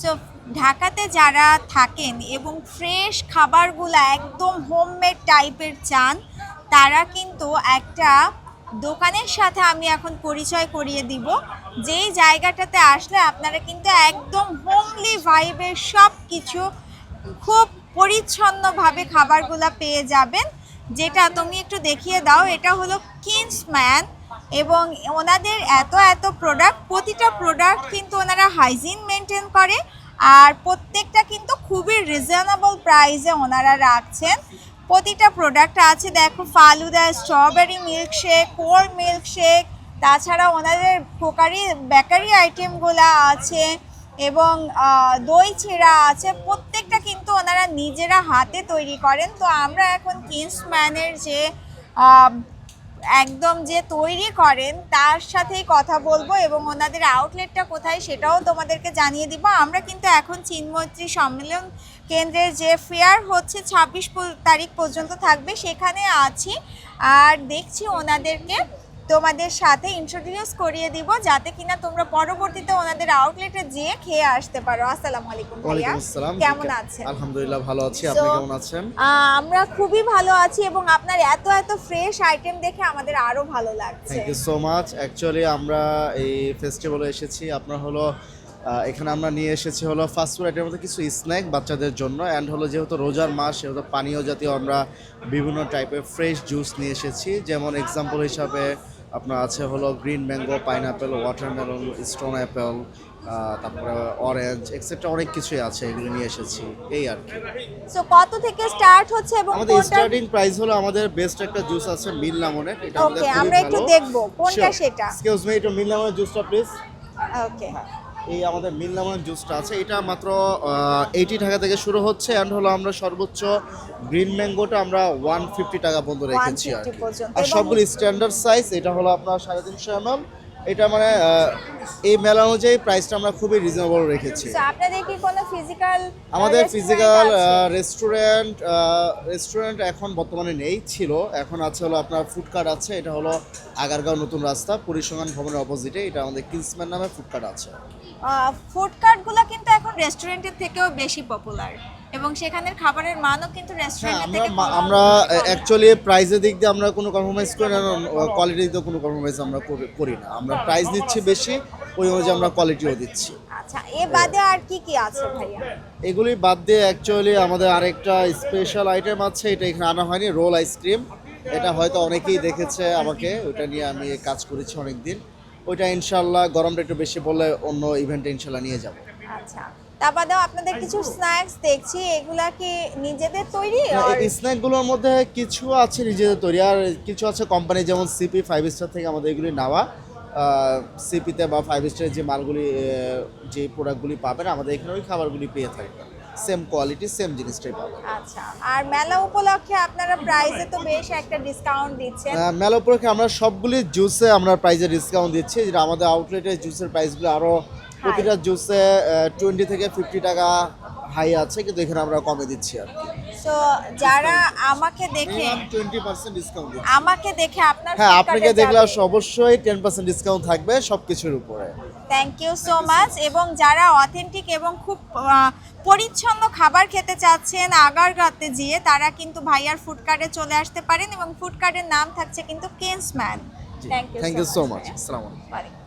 So ঢাকাতে যারা থাকেন এবং ফ্রেশ খাবারগুলো একদম হোমমেড টাইপের চান, তারা কিন্তু একটা দোকানের সাথে আমি এখন পরিচয় করিয়ে দিব। যেই জায়গাটাতে আসলে আপনারা কিন্তু একদম হোমলি ভাইবের সব কিছু খুব পরিচ্ছন্নভাবে খাবারগুলো পেয়ে যাবেন। যেটা তুমি একটু দেখিয়ে দাও, এটা হলো কিংসম্যান এবং ওনাদের এত এত প্রোডাক্ট প্রতিটা প্রোডাক্ট কিন্তু ওনারা হাইজিন মেনটেন করে আর প্রত্যেকটা কিন্তু খুবই রিজনেবল প্রাইসে ওনারা রাখছেন। প্রতিটা প্রোডাক্ট আছে, দেখো falooda strawberry milkshake cold milkshake তাছাড়া ওনাদের পোকারি বেকারি আইটেমগুলো আছে এবং দই ছেঁড়া আছে, প্রত্যেকটা কিন্তু ওনারা নিজেরা হাতে তৈরি করেন। তো আমরা এখন কিংসম্যানের যে একদম যে তৈরি করেন, তার সাথেই কথা বলব এবং ওনাদের আউটলেটটা কোথায় সেটাও তোমাদেরকে জানিয়ে দিব। আমরা কিন্তু এখন চিনমৈত্রী সম্মেলন কেন্দ্রের যে ফেয়ার হচ্ছে ছাব্বিশ তারিখ পর্যন্ত থাকবে, সেখানে আছি। আর দেখছি ওনাদেরকে। তোমাদের সাথে ইন্ট্রোডিউস করিয়ে দিব যাতে কিনা তোমরা পরবর্তীতে ওনাদের আউটলেটে যেয়ে খেয়ে আসতে পারো। আসসালামু আলাইকুম ভাইয়া। কেমন আছেন? আলহামদুলিল্লাহ ভালো আছি। আপনি কেমন আছেন? আমরা খুবই ভালো আছি এবং আপনার এত এত ফ্রেশ আইটেম দেখে আমাদের আরও ভালো লাগছে। Thank you so much actually আমরা এই ফেস্টিভ্যালে এসেছি। আপনার হলো এখানে আমরা নিয়ে এসেছি হলো ফাস্ট ফুড আইটেমের মধ্যে কিছু স্ন্যাক বাচ্চাদের জন্য অ্যান্ড হলো যেহেতু রোজার মাস সেহেতু পানীয় জাতীয় আমরা বিভিন্ন টাইপের ফ্রেশ জুস নিয়ে এসেছি। যেমন এক্সাম্পল হিসাবে আপনার আছে হলো green mango pineapple watermelon stone apple তারপরে অরেঞ্জ এক্সেট্রা অনেক কিছুই আছে এগুলো নিয়ে এসেছি এই আর কি। সো কত থেকে স্টার্ট হচ্ছে এবং আমাদের স্টার্টিং প্রাইস হলো আমাদের বেস্ট একটা জুস আছে মিল লামনের এটা আমাদের আমরা একটু। দেখব কোনটা. সেটা। এক্সকিউজ মি একটু মিল লামনের জুসটা প্লিজ ওকে এই আমাদের মিল লামনের জুসটা আছে। এটা মাত্র এইটি টাকা থেকে শুরু হচ্ছে অ্যান্ড হলো আমরা সর্বোচ্চ গ্রিন ম্যাঙ্গোটা আমরা ওয়ান ফিফটি টাকা পর্যন্ত রেখেছি আর 150 কি। আর সবগুলো স্ট্যান্ডার্ড সাইজ এটা হলো আপনার সাড়ে তিনশো এমএল এটা মানে এই মেলা অনুযায়ী প্রাইসটা আমরা খুবই রিজনেবল রেখেছি। আপনাদের কি কোনো ফিজিক্যাল আমাদের ফিজিক্যাল রেস্টুরেন্ট রেস্টুরেন্ট এখন বর্তমানে নেই ছিল। এখন আছে হলো আপনার ফুড কার্ট আছে এটা হলো আগারগাঁও নতুন রাস্তা পরিসংখ্যান ভবনের অপোজিটে এটা আমাদের কিংসম্যান নামে ফুড কার্ট আছে। ফুড কার্টগুলো কিন্তু এখন রেস্টুরেন্টের থেকেও বেশি পপুলার এবং সেখানের খাবারের মানও কিন্তু হ্যাঁ রেস্টুরেন্টের আমরা থেকে আমরা অ্যাকচুয়ালি প্রাইসের দিক দিয়ে আমরা কোনো কম্প্রোমাইজ করি না কোয়ালিটির দিকে কোনো কম্প্রোমাইজ আমরা করি- করি না। আমরা প্রাইস দিচ্ছি বেশি ওই অনুযায়ী আমরা কোয়ালিটিও দিচ্ছি। আচ্ছা এ বাদে আর কি কি আছে ভাইয়া? এগুলি বাদ দিয়ে অ্যাকচুয়ালি আমাদের আরেকটা স্পেশাল আইটেম আছে এটা এখানে আনা হয়নি রোল আইসক্রিম এটা হয়তো অনেকেই দেখেছে আমাকে ওটা নিয়ে আমি কাজ করেছি অনেক দিন ওইটা ইনশাল্লাহ গরমটা একটু বেশি বললে অন্য ইভেন্টে ইনশাল্লাহ নিয়ে যাব। আচ্ছা। তা বাদেও আপনাদের কিছু স্ন্যাক্স দেখছি এগুলা কি নিজেদের তৈরি স্ন্যাকগুলোর মধ্যে কিছু আছে নিজেদের তৈরি আর কিছু আছে কোম্পানি যেমন সিপি ফাইভ স্টার থেকে আমাদের এগুলি নেওয়া। সিপিতে বা ফাইভ স্টারের যে মালগুলি যে প্রোডাক্টগুলি পাবেন আমাদের এখানে ওই খাবারগুলি পেয়ে থাকবেন। সেম কোয়ালিটি সেম জিনিসটাই পাবেন আচ্ছা আর মেলা উপলক্ষে আপনারা প্রাইসে তো বেশ একটা ডিসকাউন্ট দিচ্ছেন। আহ, মেলা উপলক্ষে আমরা সবগুলি জুসে আমরা প্রাইজে ডিসকাউন্ট দিচ্ছি। যেটা আমাদের আউটলেটে জুসের প্রাইসগুলো আরও প্রতিটা জুসে টোয়েন্টি থেকে ফিফটি টাকা হাই আছে কিন্তু এখানে আমরা কমে দিচ্ছি আর সো যারা আমাকে দেখে টোয়েন্টি পার্সেন্ট ডিসকাউন্ট দিচ্ছি। আমাকে দেখে আপনার হ্যাঁ আপনাকে দেখলে অবশ্যই টেন পার্সেন্ট ডিসকাউন্ট থাকবে সব কিছুর উপরে। থ্যাংক ইউ সো মাচ এবং যারা অথেন্টিক এবং খুব আহ, পরিচ্ছন্ন খাবার খেতে চাচ্ছেন আগারগাঁতে গিয়ে তারা কিন্তু ভাইয়ার ফুড কার্টে চলে আসতে পারেন এবং ফুড কার্টের নাম থাকছে কিন্তু Kingsman thank you thank you so much আসসালামু আলাইকুম